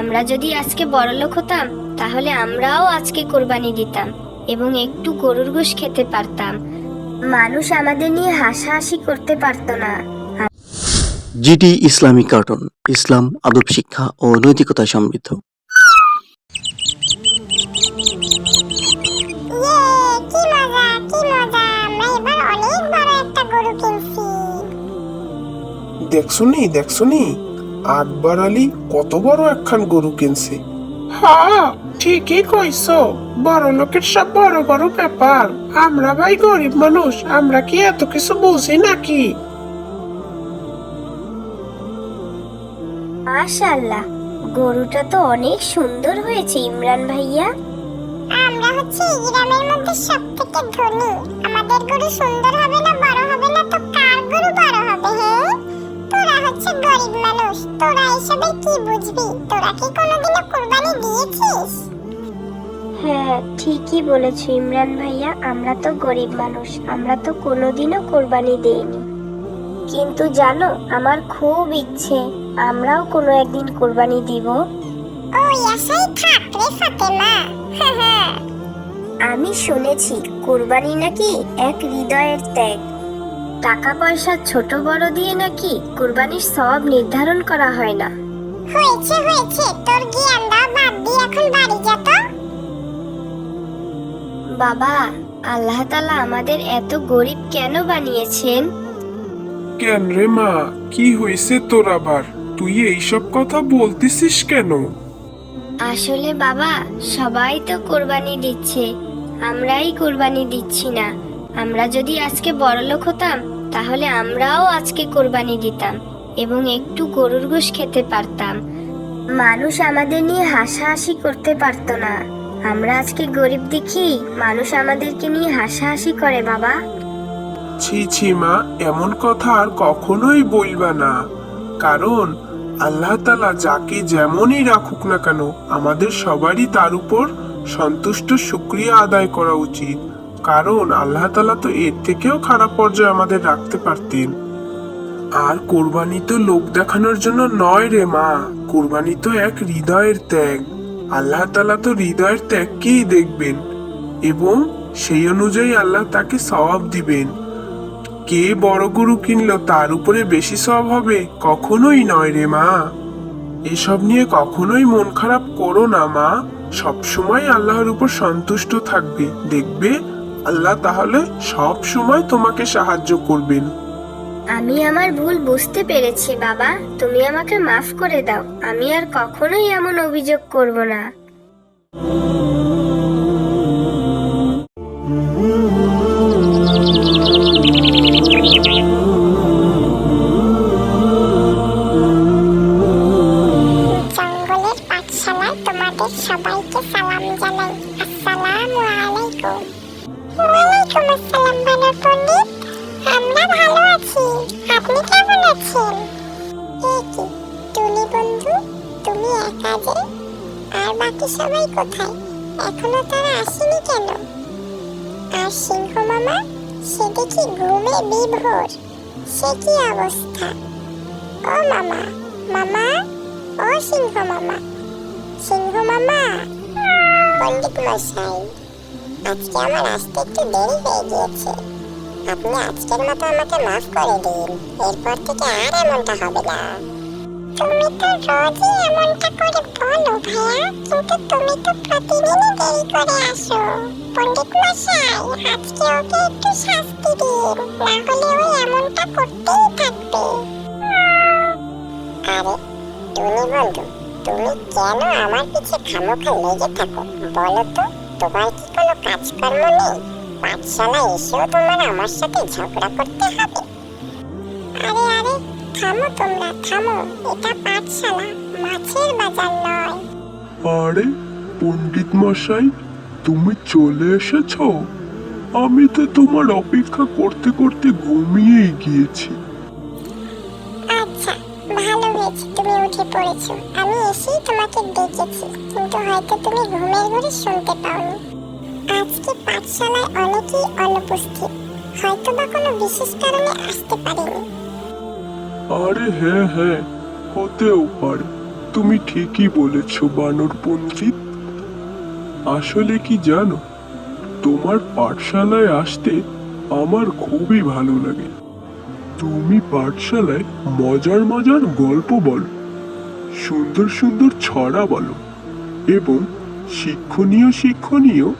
আমরা যদি আজকে বড়লোক হতাম তাহলে আমরাও আজকে কোরবানি দিতাম এবং একটু গরুর গোশ খেতে পারতাম। মানুষ আমাদের নিয়ে হাসাহাসি করতে পারতো না। জিটি ইসলামিক কার্টুন ইসলাম আদব শিক্ষা ও নৈতিকতা সমৃদ্ধ। ইয়ে কি মজা কি আকবর আলী কত বড় একখান গরু কিনছে। হ্যাঁ ঠিকই কইছো। বড় লোকের সব বড় বড় ব্যাপার। আমরা ভাই গরিব মানুষ আমরা কি এত কিছু বুঝি নাকি? মাশাআল্লাহ গরুটা তো অনেক সুন্দর হয়েছে ইমরান ভাইয়া। আমরা হচ্ছে এই গ্রামের মধ্যে সব থেকে ধনী। আমাদের গরু সুন্দর হবে না বড় গরিব মানুষ তোরা এসবে কি বুঝবি? তোরা কি কোনোদিনও কুরবানি দিয়েছিস? হ্যাঁ ঠিকই বলেছ ইমরান ভাইয়া আমরা তো গরিব মানুষ আমরা তো কোনোদিনও কোরবানি দেইনি। কিন্তু জানো আমার খুব ইচ্ছে আমরাও কোনো একদিন কোরবানি দিব। ওই আশাই থাক রে ফাতেমা। হ্যাঁ হ্যাঁ। আমি শুনেছি কোরবানি নাকি এক হৃদয়ের ত্যাগ। টাকা পয়সা ছোট বড় দিয়ে নাকি কোরবানির সব নির্ধারণ করা হয় না? হয়েছে হয়েছে। তোর জ্ঞান দাও বাদ দিয়ে এখন বাড়ি যা তো। বাবা আল্লাহ তালা আমাদের এত গরিব কেন বানিয়েছেন? কেন রে মা? কি হয়েছে তোর আবার? তুই এইসব কথা বলতেছিস কেন? আসলে বাবা সবাই তো কোরবানি দিচ্ছে। আমরাই কোরবানি দিচ্ছি না। আমরা যদি আজকে বড়লোক হতাম, তাহলে আমরাও আজকে কোরবানি দিতাম এবং একটু গরুর গোশ খেতে পারতাম। মানুষ আমাদের নিয়ে হাসাহাসি করতে পারতো না। আমরা আজকে গরিব দেখি মানুষ আমাদেরকে নিয়ে হাসাহাসি করে, বাবা। ছি ছি, মা, এমন কথা আর কখনোই বলবা না। কারণ আল্লাহ তালা যাকে যেমনই রাখুক না কেন, আমাদের সবারই তার উপর সন্তুষ্ট শুক্রিয়া আদায় করা উচিত। কারণ আল্লাহ তালা তো এর থেকেও খারাপ পর্যায়ে আমাদের রাখতে পারতেন। আর কোরবানি তো লোক দেখানোর জন্য নয় রে মা। কোরবানি তো এক হৃদয়ের ত্যাগ। আল্লাহ তালা তো হৃদয়ের ত্যাগকেই দেখবেন এবং সেই অনুযায়ী আল্লাহ তাকে সওয়াব দিবেন। কে বড় গরু কিনল তার উপরে বেশি সব হবে কখনোই নয় রে মা। এসব নিয়ে কখনোই মন খারাপ করো না মা। সবসময় আল্লাহর উপর সন্তুষ্ট থাকবে, দেখবে আল্লাহ তাহলে সব সময় তোমাকে সাহায্য করবেন। আমি আমার ভুল বুঝতে পেরেছি, বাবা। তুমি আমাকে মাফ করে দাও। আমি আর কখনোই এমন অভিযোগ করব না। বাকি সবাই কোথায়? এখনও তারা আসেনি কেন? আর সিংহ মামা, সে দেখি ঘুমে বিভোর। সে কি অবস্থা? ও মামা মামা, ও সিংহ মামা। সিংহ মামা, পণ্ডিত মশাই, আজকে আমার আসতে একটু দেরি হয়ে গিয়েছে। আপনি আজকের মতো আমাকে মাফ করে দিন। এরপর থেকে আর এমনটা হবে না। তুমি তো রোজই এমনটা করে বলো ভাইয়া, কিন্তু তুমি তো প্রতিদিনই দেরি করে আসো। পণ্ডিত মশাই, আজকে ওকে একটু শাস্তি দিন, না হলে ও এমনটা করতেই থাকবে। আরে টুনি বন্ধু, তুমি কেন আমার পিছে খামোখা লেগে থাকো? বলো তো, তোমার কি কোনো কাজকর্ম নেই? পাঠশালা এসেও তোমার আমার সাথে ঝগড়া করতে হবে। আরে আরে থামো তোমরা থামো। এটা পাঠশালা মাছের বাজার নয়। আরে পণ্ডিত মশাই তুমি চলে এসেছ? আমি তো তোমার অপেক্ষা করতে করতে ঘুমিয়েই গিয়েছি। আচ্ছা ভালো হয়েছে তুমি উঠে পড়েছো। আমি এসেই তোমাকে ডেকেছি কিন্তু হয়তো তুমি ঘুমের ঘরে শুনতে পাওনি। আজকে পাঠশালায় অনেকেই অনুপস্থিত হয়তো বা কোনো বিশেষ কারণে আসতে পারেনি। আরে হ্যাঁ হ্যাঁ হতেও পারে। তুমি ঠিকই বলেছ, বানর পণ্ডিত। আসলে কি জানো, তোমার পাঠশালায় আসতে আমার খুবই ভালো লাগে। তুমি পাঠশালায় মজার মজার গল্প বলো, সুন্দর সুন্দর ছড়া বলো, এবং শিক্ষণীয় শিক্ষণীয়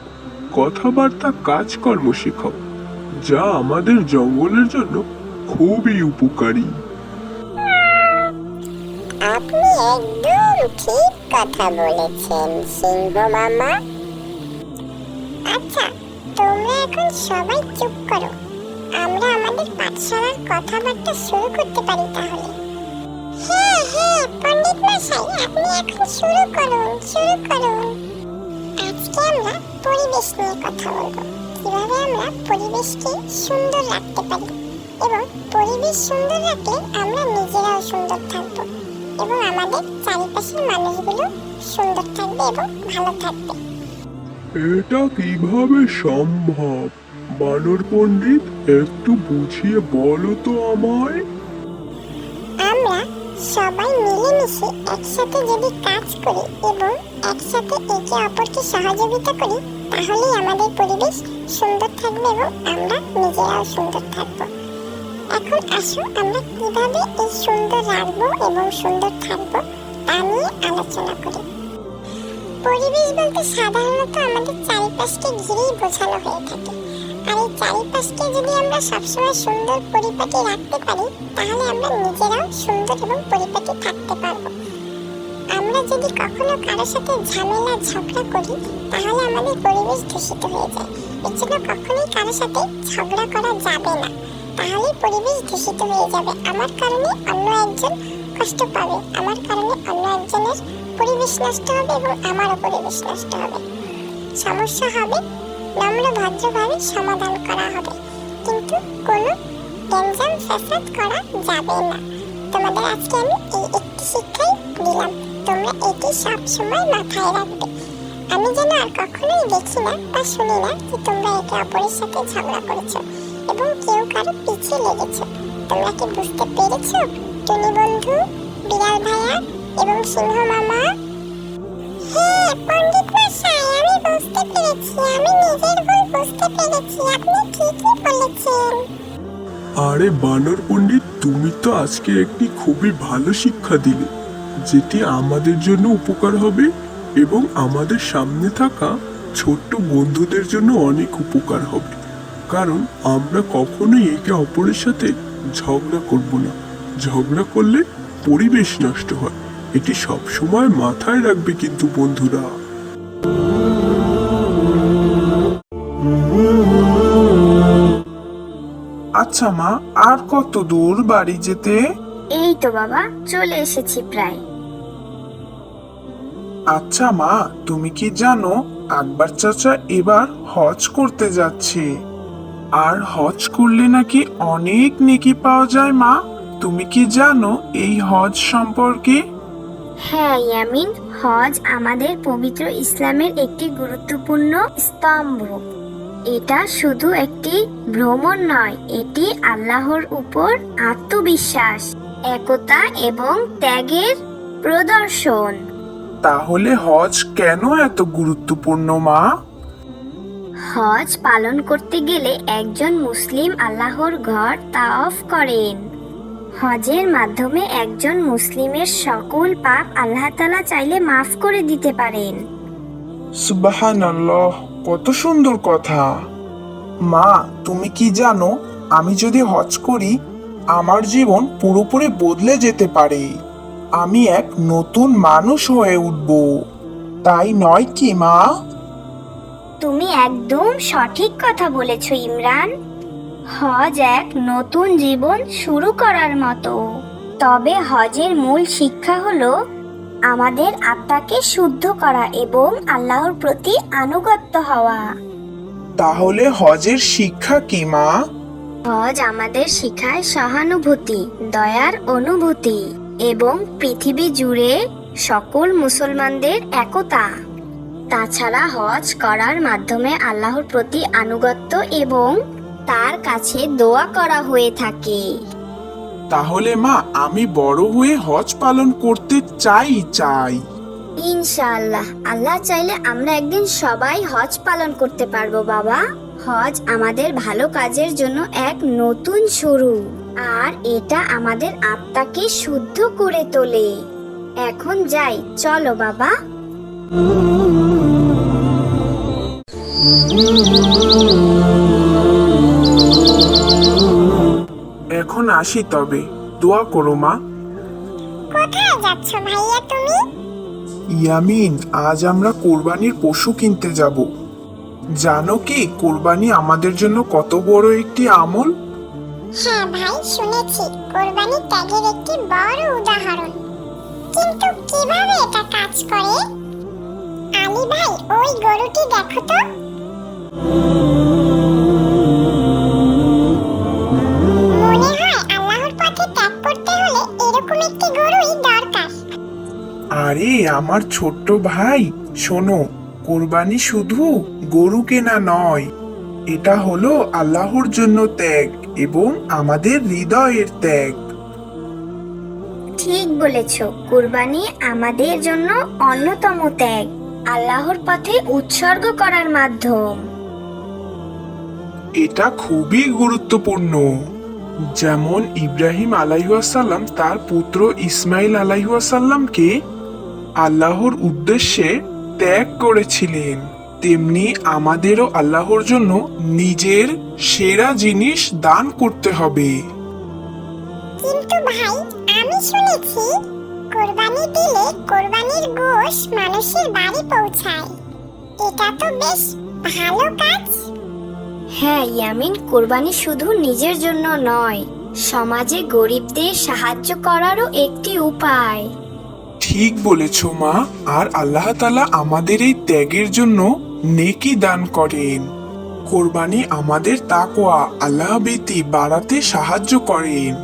কথাবার্তা কাজকর্ম শেখাও, যা আমাদের জঙ্গলের জন্য খুবই উপকারী। আপনি একদম ঠিক কথা বলেছেন, সিংহ মামা। আচ্ছা তোমরা এখন সবাই চুপ করো। আমরা আমাদের পাঠশালার কথাবার্তা শুরু করতে পারি তাহলে। হ্যাঁ হ্যাঁ পণ্ডিত মশাই, আপনি এখন শুরু করুন শুরু করুন। আজকে আমরা পরিবেশ নিয়ে কথা বলব। কীভাবে আমরা পরিবেশকে সুন্দর রাখতে পারি এবং পরিবেশ সুন্দর রাখলে আমরা নিজেরাও সুন্দর থাকব। এবং আমাদের চারিপাশের মানুষগুলো সুন্দর থাকবে এবং ভালো থাকবে। এটা কীভাবে সম্ভব? বানর পণ্ডিত একটু বুঝিয়ে বলো তো আমায়। আমরা সবাই মিলেমিশে একসাথে যদি কাজ করি এবং একসাথে একে অপরকে সহযোগিতা করি তাহলেই আমাদের পরিবেশ সুন্দর থাকবে এবং আমরা নিজেরাও সুন্দর থাকব। এখন আসো আমরা কীভাবে এই সুন্দর রাখব এবং সুন্দর থাকব তা নিয়ে আলোচনা করি। পরিবেশ বলতে সাধারণত আমাদের চারিপাশকে ঘিরেই বোঝানো হয়ে থাকে। আর এই চারিপাশকে যদি আমরা সবসময় সুন্দর পরিপাটি রাখতে পারি, তাহলে আমরা নিজেরাও সুন্দর এবং পরিপাটি থাকতে পারব। আমরা যদি কখনো কারোর সাথে ঝামেলা, ঝগড়া করি, তাহলে আমাদের পরিবেশ দূষিত হয়ে যায়। এর জন্য কখনোই কারোর সাথে ঝগড়া করা যাবে না। তাহলে পরিবেশ দূষিত হয়ে যাবে। আমার কারণে অন্য একজন কষ্ট পাবে। আমার কারণে অন্য একজনের পরিবেশ নষ্ট হবে এবং আমারও পরিবেশ নষ্ট হবে। সমস্যা হবে, নম্র ভদ্রভাবে সমাধান করা হবে। কিন্তু কোনো গ্যাঞ্জাম ফ্যাসাদ করা যাবে না। তোমাদের আজকে আমি এই একটি শিক্ষাই দিলাম। তোমরা এটি সব সময় মাথায় রাখবে। আমি যেন আর কখনোই দেখি না বা শুনি না যে তোমরা একে অপরের সাথে ঝগড়া করেছ এবং কেউ কারও লেগেছো। তোমরা কি বুঝতে পেরেছ, টুনি বন্ধু বিড়াল ভাইয়া এবং সিংহ মামা? হ্যাঁ পণ্ডিত মশাই, আমি বুঝতে পেরেছি, আমি নিজের ভুল বুঝতে পেরেছি, আপনি ঠিকই বলেছেন। আরে বানর পণ্ডিত, তুমি তো আজকে একটি খুবই ভালো শিক্ষা দিলে, যেটি আমাদের জন্য উপকার হবে এবং আমাদের সামনে থাকা ছোট্ট বন্ধুদের জন্য অনেক উপকার হবে। কারণ আমরা কখনোই একে অপরের সাথে ঝগড়া করব না। ঝগড়া করলে পরিবেশ নষ্ট হয়। এটি সব সময় মাথায় রাখবে কিন্তু বন্ধুরা। আচ্ছা মা আর কত দূর বাড়ি যেতে? এই তো বাবা চলে এসেছি প্রায়। আচ্ছা মা তুমি কি জানো আকবর চাচা এবার হজ করতে যাচ্ছে। আর হজ করলে নাকি অনেক নেকি পাওয়া যায় মা? তুমি কি জানো এই হজ সম্পর্কে? হ্যাঁ ইয়ামিন হজ আমাদের পবিত্র ইসলামের একটি গুরুত্বপূর্ণ স্তম্ভ। এটা শুধু একটি ভ্রমণ নয় এটি আল্লাহর উপর আত্মবিশ্বাস একতা এবং ত্যাগের প্রদর্শন। তাহলে হজ কেন এত গুরুত্বপূর্ণ মা? হজ পালন করতে গেলে একজন মুসলিম আল্লাহর ঘর তাওয়াফ করেন। হজের মাধ্যমে একজন মুসলিমের সকল পাপ আল্লাহ তাআলা চাইলে মাফ করে দিতে পারেন। সুবাহান কত সুন্দর কথা। মা, তুমি কি জানো, আমি যদি হজ করি, আমার জীবন পুরোপুরি বদলে যেতে পারে। আমি এক নতুন মানুষ হয়ে উঠব। তাই নয় কি, মা? তুমি একদম সঠিক কথা বলেছ ইমরান। হজ এক নতুন জীবন শুরু করার মতো। তবে হজের মূল শিক্ষা হলো আমাদের আত্মাকে শুদ্ধ করা এবং আল্লাহর প্রতি আনুগত্য হওয়া। তাহলে হজের শিক্ষা কি মা? হজ আমাদের শিখায় সহানুভূতি দয়ার অনুভূতি এবং পৃথিবী জুড়ে সকল মুসলমানদের একতা। তাছাড়া হজ করার মাধ্যমে আল্লাহর প্রতি আনুগত্য এবং তার কাছে দোয়া করা হয়ে থাকে। তাহলে মা আমি বড় হয়ে হজ পালন করতে চাই চাই। ইনশাআল্লাহ। আল্লাহ চাইলে আমরা একদিন সবাই হজ পালন করতে পারব বাবা। হজ আমাদের ভালো কাজের জন্য এক নতুন শুরু। আর এটা আমাদের আত্মাকে শুদ্ধ করে তোলে। এখন যাই চলো বাবা। এখন আসি তবে। দোয়া করো মা। কোথায় যাচ্ছ ভাইয়া তুমি? ইয়ামিন আজ আমরা কোরবানির পশু কিনতে যাব। জানো কি কোরবানি আমাদের জন্য কত বড় একটি আমল? হ্যাঁ ভাই শুনেছি। কোরবানি ত্যাগের একটি বড় উদাহরণ। কিন্তু কীভাবে এটা কাজ করে? আলী ভাই ওই গরুটি দেখো তো। মনে হয় আল্লাহর পথে ত্যাগ করতে হলে এরকম একটি গরুই দরকার। আরে আমার ছোট্ট ভাই শোনো কোরবানি শুধু গরু কেনা নয় এটা হলো আল্লাহর জন্য ত্যাগ এবং আমাদের হৃদয়ের ত্যাগ। ঠিক বলেছ কুরবানি আমাদের জন্য অন্যতম ত্যাগ আল্লাহর পথে উৎসর্গ করার মাধ্যম। এটা খুবই গুরুত্বপূর্ণ। যেমন ইব্রাহিম আলাইহাসাল্লাম তার পুত্র ইসমাইল আলাইহাসাল্লামকে আল্লাহর উদ্দেশ্যে ত্যাগ করেছিলেন। তেমনি আমাদেরও আল্লাহর জন্য নিজের সেরা জিনিস দান করতে হবে। কিন্তু ভাই, আমি শুনেছি কোরবানি দিলে কোরবানির গোশ মানুষের বাড়ি পৌঁছায়। এটা তো বেশ ভালো কাজ। হ্যাঁ ইয়ামিন কোরবানি শুধু নিজের জন্য নয় সমাজে গরিবদের সাহায্য করারও একটি উপায়। ঠিক বলেছ মা। আর আল্লাহ তালা আমাদের এই ত্যাগের জন্য নেকি দান করেন। কোরবানি আমাদের তাকোয়া আল্লাহ ভীতি বাড়াতে সাহায্য করেন।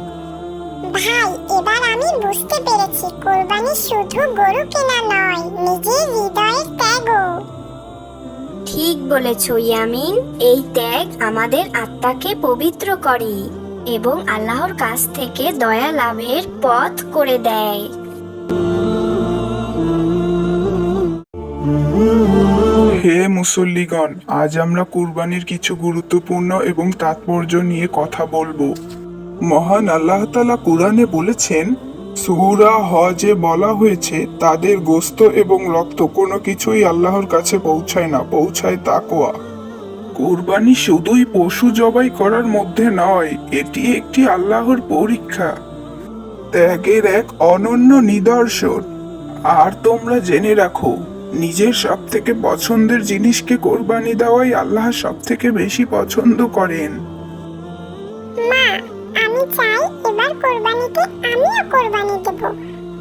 ভাই এবার আমি বুঝতে পেরেছি কোরবানি শুধু গরু কেনা নয় নিজের হৃদয়ের ত্যাগও। ঠিক বলেছ, ইয়ামিন। এই ত্যাগ আমাদের আত্মাকে পবিত্র করে এবং আল্লাহর কাছ থেকে দয়া লাভের পথ করে দেয়। হে মুসল্লিগণ, আজ আমরা কুরবানির কিছু গুরুত্বপূর্ণ এবং তাৎপর্য নিয়ে কথা বলব। মহান আল্লাহ তালা কুরআনে বলেছেন সুরা হজে বলা হয়েছে, তাদের গোস্ত এবং রক্ত কোনো কিছুই আল্লাহর কাছে পৌঁছায় না, পৌঁছায় তাকোয়া কোরবানি শুধুই পশু জবাই করার মধ্যে নয়, এটি একটি আল্লাহর পরীক্ষা। ত্যাগের এক অনন্য নিদর্শন। আর তোমরা জেনে রাখো, নিজের সব থেকে পছন্দের জিনিসকে কোরবানি দেওয়াই আল্লাহ সব থেকে বেশি পছন্দ করেন। কোরবানি দেব।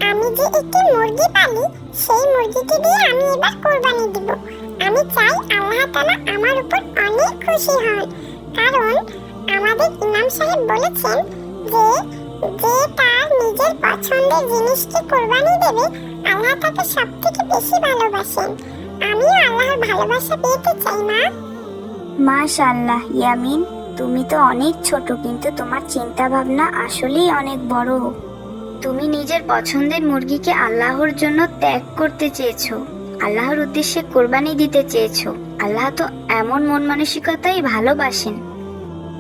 আমি যে একটি মুরগি পালি, সেই মুরগিটি দিয়ে আমি এবার কোরবানি দেব। আমি চাই আল্লাহ তাআলা আমার উপর অনেক খুশি হন। কারণ আমাদের ইমাম সাহেব বলেছেন যে যে তার নিজের পছন্দের জিনিসকে কোরবানি দেবে, আল্লাহ তাকে সব থেকে বেশি ভালোবাসেন। আমিও আল্লাহর ভালোবাসা পেতে চাই, মা। মাশাআল্লাহ, ইয়ামিন, তুমি তো অনেক ছোট, কিন্তু তোমার চিন্তা ভাবনা আসলেই অনেক বড়। তুমি নিজের পছন্দের মুরগিকে আল্লাহর জন্য ত্যাগ করতে চেয়েছো। আল্লাহর উদ্দেশ্যে কোরবানি দিতে চেয়েছো। আল্লাহ তো এমন মন মানসিকতাই ভালোবাসেন।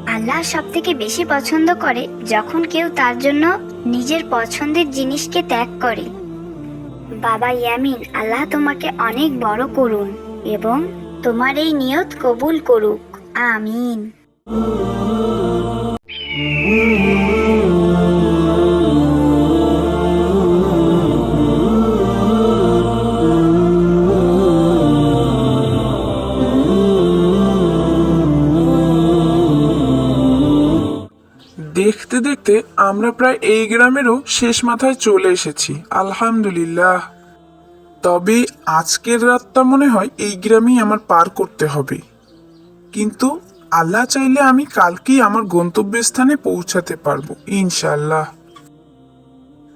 আল্লাহ সব থেকে বেশি পছন্দ করে যখন কেউ তার জন্য নিজের পছন্দের জিনিসকে ত্যাগ করে। বাবা ইয়ামিন, আল্লাহ তোমাকে অনেক বড় করুন এবং তোমার এই নিয়ত কবুল করুক। আমিন। দেখতে আমরা প্রায় এই গ্রামেরও শেষ মাথায় চলে এসেছি। আলহামদুলিল্লাহ। তবে আজকের রাতটা মনে হয় এই গ্রামেই আমার পার করতে হবে। কিন্তু আল্লাহ চাইলে আমি কালকেই আমার গন্তব্যস্থানে পৌঁছাতে পারব ইনশাল্লাহ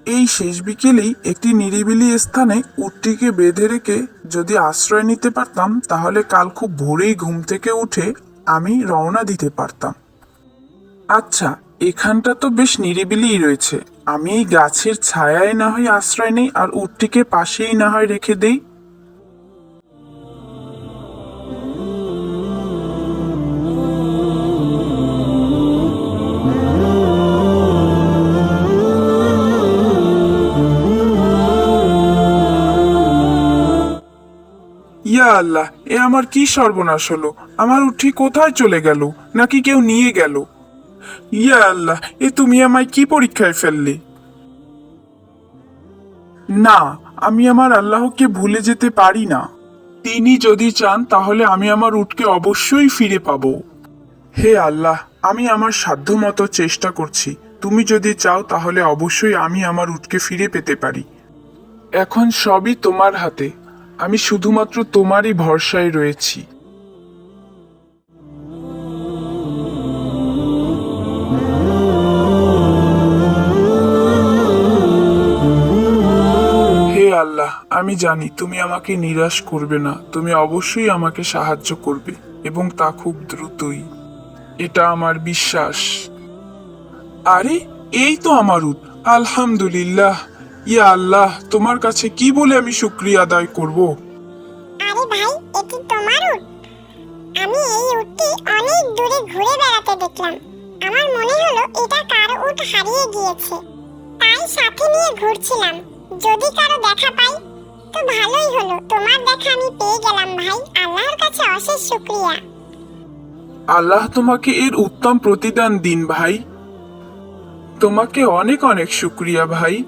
এই শেষ বিকেলেই একটি নিরিবিলি স্থানে উটটিকে বেঁধে রেখে যদি আশ্রয় নিতে পারতাম, তাহলে কাল খুব ভোরেই ঘুম থেকে উঠে আমি রওনা দিতে পারতাম। আচ্ছা এখানটা তো বেশ নিরিবিলিই রয়েছে। আমি এই গাছের ছায়ায় না হয় আশ্রয় নেই আর উটটিকে পাশেই না হয় রেখে দেই। ইয়া আল্লাহ, এ আমার কি সর্বনাশ হলো? আমার উঠি কোথায় চলে গেল? নাকি কেউ নিয়ে গেল? ইয়া আল্লাহ, এ তুমি আমায় কি পরীক্ষায় ফেললে? না, আমি আমার আল্লাহকে ভুলে যেতে পারি না। তিনি যদি চান, তাহলে আমি আমার উটকে অবশ্যই ফিরে পাবো। হে আল্লাহ, আমি আমার সাধ্যমতো চেষ্টা করছি। তুমি যদি চাও, তাহলে অবশ্যই আমি আমার উটকে ফিরে পেতে পারি। এখন সবই তোমার হাতে। আমি শুধুমাত্র তোমারই ভরসায় রয়েছি। আল্লাহ, আমি জানি তুমি আমাকে নিরাশ করবে না। তুমি অবশ্যই আমাকে সাহায্য করবে এবং তা খুব দ্রুতই। এটা আমার বিশ্বাস। আরে, এই তো আমার উট আলহামদুলিল্লাহ। ইয়া আল্লাহ, তোমার কাছে কি বলে আমি শুক্রিয়া আদায় করব? আরে ভাই, এটি তোমার উট আমি এই উটটি অনেক দূরে ঘুরে বেড়াতে দেখলাম। আমার মনে হলো এটা কার উট হারিয়ে গিয়েছে। তাই সাথে নিয়ে ঘুরছিলাম। যদি কারও দেখা পাই, তো ভালোই হলো। তোমার দেখা আমি পেয়ে গেলাম ভাই। আল্লাহর কাছে অশেষ শুক্রিয়া। আল্লাহ তোমাকে এর উত্তম প্রতিদান দিন ভাই। তোমাকে অনেক অনেক শুক্রিয়া ভাই।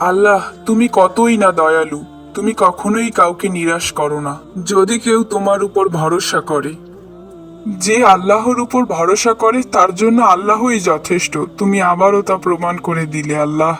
আল্লাহ, তুমি কতই না দয়ালু। তুমি কখনোই কাউকে নিরাশ করো না। যদি কেউ তোমার উপর ভরসা করে, যে আল্লাহর উপর ভরসা করে, তার জন্য আল্লাহই যথেষ্ট। তুমি আবারও তা প্রমাণ করে দিলে আল্লাহ।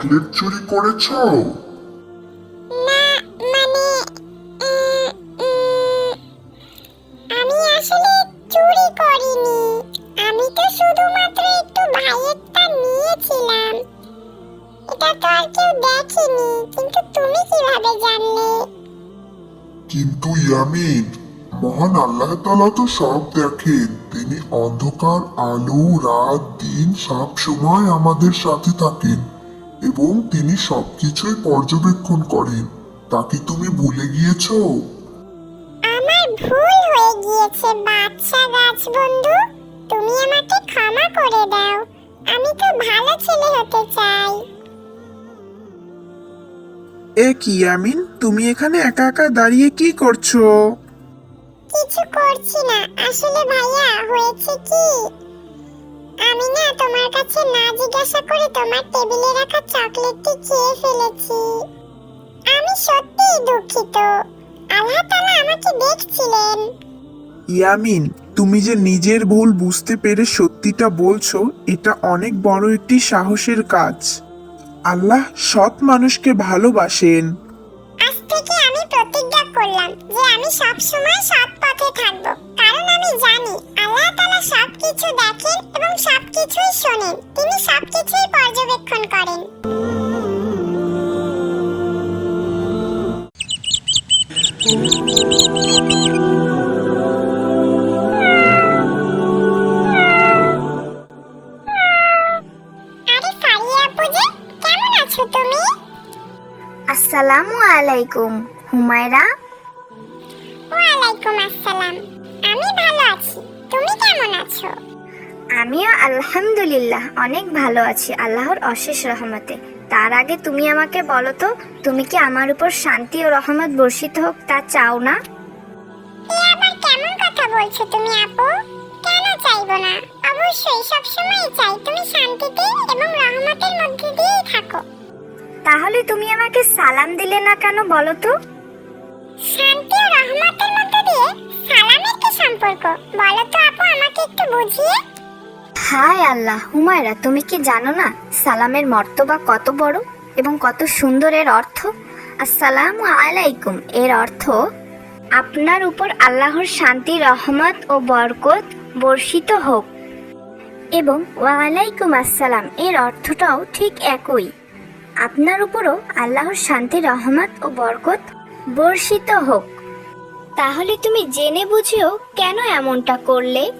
চকলেট চুরি করেছ? না মানে আমি আসলে চুরি করিনি। আমি তো শুধুমাত্র একটু ভাইয়েরটা নিয়েছিলাম। এটা তো আর কেউ দেখেনি কিন্তু তুমি কীভাবে জানলে? কিন্তু ইয়ামিন মহান আল্লাহ তালা তো সব দেখেন। তিনি অন্ধকার আলো রাত দিন সব সময় আমাদের সাথে থাকেন। এবং তিনি সবকিছুই পর্যবেক্ষণ করেন। তা কি তুমি ভুলে গিয়েছো? আমার ভুল হয়ে গিয়েছে বাচ্চা গাছ বন্ধু তুমি আমাকে ক্ষমা করে দাও। আমি তো ভালো ছেলে হতে চাই। এ কি আমিন? তুমি এখানে একা একা দাঁড়িয়ে কি করছ? কিছু করছি না। আসলে ভাইয়া হয়েছে কি? আমি না তোমার কাছে না জিজ্ঞাসা করে তোমার টেবিলে রাখা চকলেটটি খেয়ে ফেলেছি। আমি সত্যিই দুঃখিত। আল্লাহ তাআলা আমাকে দেখছিলেন। ইয়ামিন তুমি যে নিজের ভুল বুঝতে পেরে সত্যিটা বলছো এটা অনেক বড় একটি সাহসের কাজ। আল্লাহ সৎ মানুষকে ভালোবাসেন। আজ থেকে আমি প্রতিজ্ঞা করলাম যে আমি সব সময় সৎ পথে থাকব। কারণ আমি জানি আল্লাহ তাআলা সবকিছু দেখেন সবকিছুই শোনেন। তিনি সবকিছুই পর্যবেক্ষণ করেন। আসসালামু আলাইকুম হুমায়রা। ওয়ালাইকুম আসসালাম। আমি ভালো আছি। তুমি কেমন আছো? আমিও আলহামদুলিল্লাহ অনেক ভালো আছি আল্লাহর অশেষ রহমতে। তার আগে তুমি আমাকে বলো তো তুমি কি আমার উপর শান্তি ও রহমত বর্ষিত হোক তা চাও না? এ আবার কেমন কথা বলছো তুমি আপু? কেন চাইব না? অবশ্যই সব চাই তুমি শান্তিতে এবং রহমতের মধ্যে দিয়েই থাকো। তাহলে তুমি আমাকে সালাম দিলে না কেন বলো তো? শান্তি ও রহমতের মধ্য দিয়ে সালামের কি সম্পর্ক? বলো তো আপু আমাকে একটু বুঝিয়ে। হায় আল্লাহ, হুমায়রা, তুমি কি জানো না সালামের মর্তবা কত বড় এবং কত সুন্দর এর অর্থ? আসসালামু আলাইকুম, এর অর্থ, আপনার উপর আল্লাহর শান্তি, রহমত ও বরকত বর্ষিত হোক। এবং ওয়ালাইকুম আসসালাম, এর অর্থটাও ঠিক একই। আপনার উপরও আল্লাহর শান্তি, রহমত ও বরকত বর্ষিত হোক। তাহলে তুমি জেনে বুঝেও কেন এমনটা করলে?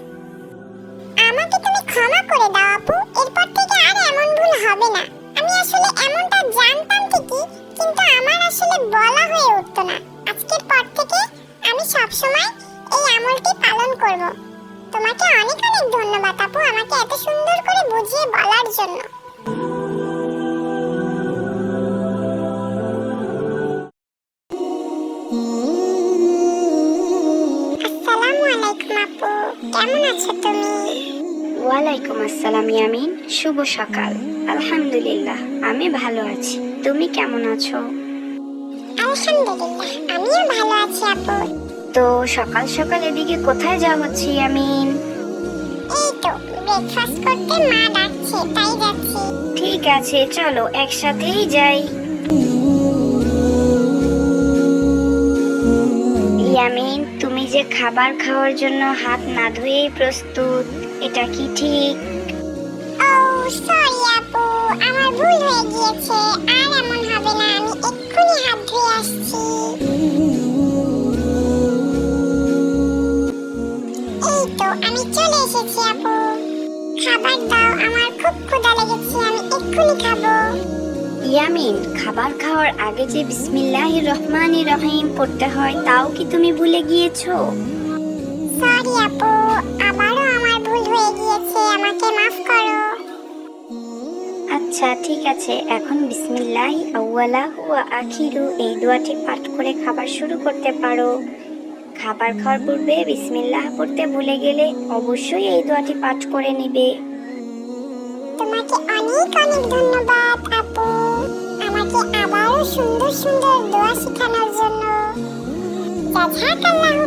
ক্ষমা করে দাও, আপু। এরপর থেকে আর এমন ভুল হবে না। আমি আসলে এমনটা জানতাম ঠিকই, কিন্তু আমার আসলে বলা হয়ে উঠতো না। আজকের পর থেকে আমি সবসময় এই আমলটি পালন করব। তোমাকে অনেক অনেক ধন্যবাদ, আপু, আমাকে এত সুন্দর করে বুঝিয়ে বলার জন্য। আসসালাম ইয়ামিন শুভ সকাল। আলহামদুলিল্লাহ আমি ভালো আছি। তুমি কেমন আছো? আলহামদুলিল্লাহ আমিও ভালো আছি আপু। তো সকাল সকাল এদিকে কোথায় যাওয়া হচ্ছে ইয়ামিন? এই তো ব্রেকফাস্ট করতে মা ডাকছে তাই যাচ্ছি। ঠিক আছে চলো একসাথেই যাই। ইয়ামিন তুমি যে খাবার খাওয়ার জন্য হাত না ধুয়েই প্রস্তুত এটা কি ঠিক? সরি আপু আমার ভুল হয়ে গিয়েছে। আর এমন হবে না আমি এক্ষুনি হাত ধুয়ে আসছি। এই তো আমি চলে এসেছি আপু। খাবার দাও আমার খুব ক্ষুধা লেগেছে আমি এক্ষুনি খাব। ইয়ামিন খাবার খাওয়ার আগে যে বিসমিল্লাহ রহমান রহিম পড়তে হয় তাও কি তুমি ভুলে গিয়েছো? সরি আপু আবারও আমার ভুল হয়ে গিয়েছে আমাকে মাফ করো। আচ্ছা ঠিক আছে। এখন বিসমিল্লাহ আউয়ালা ওয়া আখিরু, এই দোয়াটি পাঠ করে খাবার শুরু করতে পারো। খাবার খাওয়ার পূর্বে বিসমিল্লাহ পড়তে ভুলে গেলে অবশ্যই এই দোয়াটি পাঠ করে নিবে। তোমাকে অনেক অনেক ধন্যবাদ, আপু। আমাকে আবারও সুন্দর সুন্দর দোয়া শেখানোর জন্য। জাযাকাল্লাহু